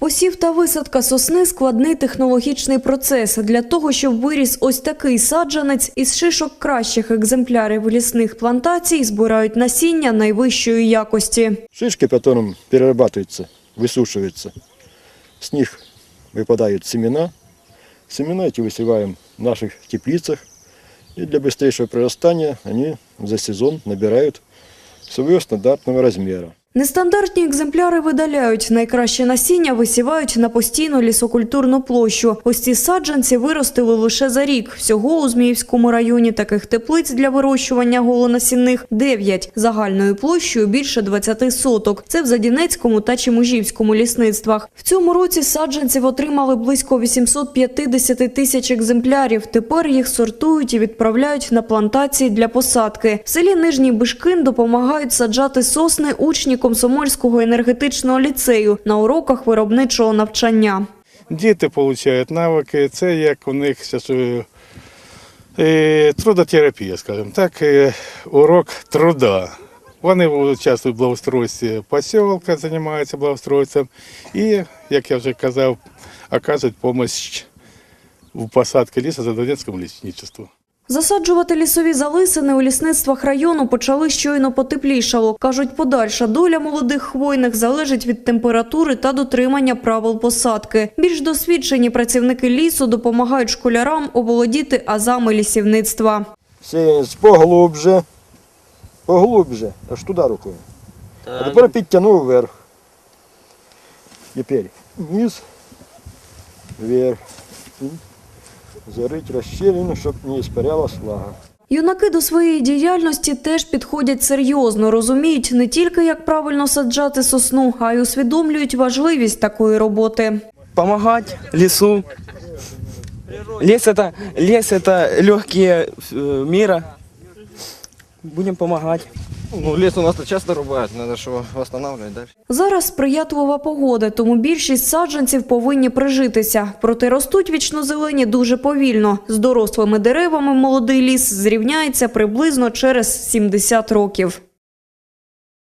Посів та висадка сосни – складний технологічний процес. Для того, щоб виріс ось такий саджанець, із шишок кращих екземплярів лісних плантацій збирають насіння найвищої якості. Шишки потом перерабатываются, высушиваются. С них выпадают семена. Семена эти высеваем в наших теплицах. И для быстрейшего прорастания они за сезон набирают своего стандартного размера. Нестандартні екземпляри видаляють. Найкраще насіння висівають на постійну лісокультурну площу. Ось ці саджанці виростили лише за рік. Всього у Зміївському районі таких теплиць для вирощування голонасінних 9. Загальною площею більше 20 соток. Це в Задінецькому та Чемужівському лісництвах. В цьому році саджанців отримали близько 850 тисяч екземплярів. Тепер їх сортують і відправляють на плантації для посадки. В селі Нижній Бишкин допомагають саджати сосни учні Комсомольського енергетичного ліцею на уроках виробничого навчання. Діти отримують навики, це як у них е, е, трудотерапія, скажімо так, е, урок труда. Вони участвують в благоустройстві посілка, займаються благоустройством і, як я вже казав, оказують допомогу в посадці лісу за Донецькому лісничеству. Засаджувати лісові залисини у лісництвах району почали щойно потеплішало. Кажуть, подальша доля молодих хвойних залежить від температури та дотримання правил посадки. Більш досвідчені працівники лісу допомагають школярам оволодіти азами лісівництва. Сеянець поглубже, поглубже, аж туди рукою. А тепер підтягнув вверх. Тепер вниз, вверх І Зарить розщелину, щоб не іспарялась влага. Юнаки до своєї діяльності теж підходять серйозно, розуміють не тільки як правильно саджати сосну, а й усвідомлюють важливість такої роботи. помогать лесу. Лес это, лес это легкие э, мира. Будем помогать. Ну, ліс у нас то часто рубають, треба що его далі. Зараз сприятлива погода, тому більшість саджанців повинні прижитися. Проте ростуть вічнозелені дуже повільно. З дорослими деревами молодий ліс зрівняється приблизно через 70 років.